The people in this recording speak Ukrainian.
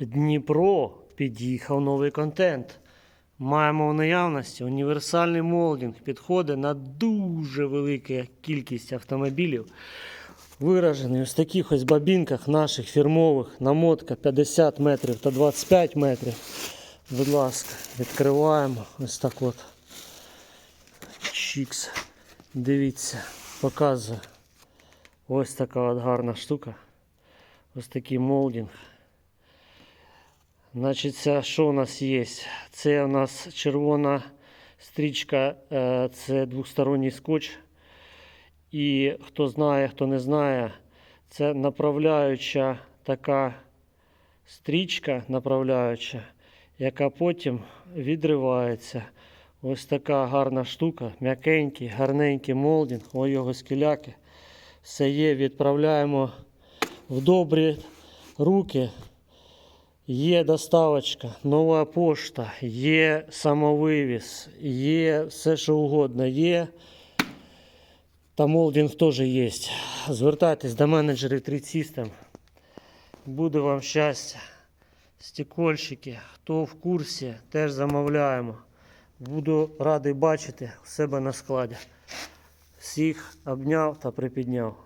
Дніпро під'їхав новий контент. Маємо в наявності універсальний молдинг. Підходить на дуже велику кількість автомобілів. Виражений ось таких ось бабінках наших фірмових. Намотка 50 метрів та 25 метрів. Будь ласка, відкриваємо ось так от. Чікс. Дивіться, показую. Ось така от гарна штука. Ось такий молдинг. Значить, що у нас є? Це у нас червона стрічка, е, це двосторонній скотч. І хто знає, хто не знає, це направляюча така стрічка, направляюча, яка потім відривається. Ось така гарна штука, м'якенький, гарненький молдинг, ось його скеляки. Все є, відправляємо в добрі руки. Є доставочка, нова пошта, є самовивіз, є все, що угодно є. Та молдинг теж є. Звертайтесь до менеджерів 3 System. Буде вам щастя. Стекольщики, хто в курсі, теж замовляємо. Буду радий бачити у себе на складі. Всіх обняв та припідняв.